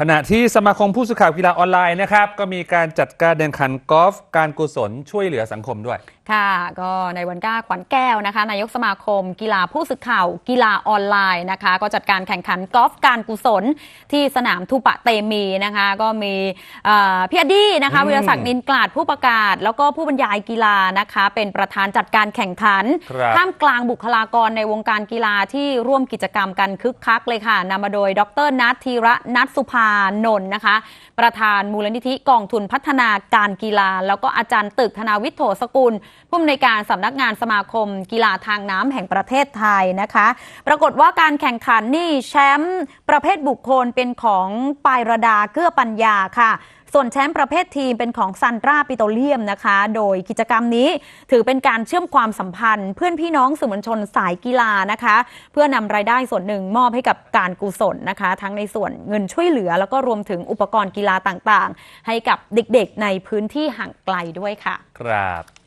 ขณะที่สมาคมผู้สื่อข่าวกีฬาออนไลน์นะครับ ก็มีการจัดการแข่งขันกอล์ฟการกุศลช่วยเหลือสังคมด้วย ค่ะ ก็ในวันก้าขวัญแก้วนะคะ นายกสมาคมกีฬาผู้สื่อข่าวกีฬาออนไลน์นะคะ ก็จัดการแข่งขันกอล์ฟการกุศลที่สนามทูปะเตมีนะคะ ก็มีเอ่อพี่อดี้นะคะอืมวิรศักดิ์นินกลาดผู้ประกาศ แล้วก็ผู้บรรยายกีฬานะคะ เป็นประธานจัดการแข่งขันครับท่ามกลางบุคลากรในวงการกีฬาที่ร่วมกิจกรรมกันคึกคักเลยค่ะนำมาโดย ดรนัทธีระนัทสุภานนท์นะคะ ประธานมูลนิธิกองทุนพัฒนาการกีฬา แล้วก็อาจารย์ตึกธนาวิทย์โถสกุล ผู้อำนวยการสำนักงานสมาคม กีฬาทางน้ำแห่งประเทศไทยนะคะ ปรากฏว่าการแข่งขันนี่แชมป์ประเภทบุคคลเป็นของปายรดาเกื้อปัญญาค่ะ ส่วนแชมป์ประเภททีมเป็นของซันตราปิโตเลียมนะคะ โดยกิจกรรมนี้ถือเป็นการเชื่อมความสัมพันธ์ เพื่อนพี่น้องสื่อมวลชนสายกีฬานะคะ เพื่อนำรายได้ส่วนหนึ่งมอบให้กับการกุศลนะคะ ทั้งในส่วนเงินช่วยเหลือ แล้วก็รวมถึงอุปกรณ์กีฬาต่างๆ ให้กับเด็กๆในพื้นที่ห่างไกลด้วยค่ะ ครับ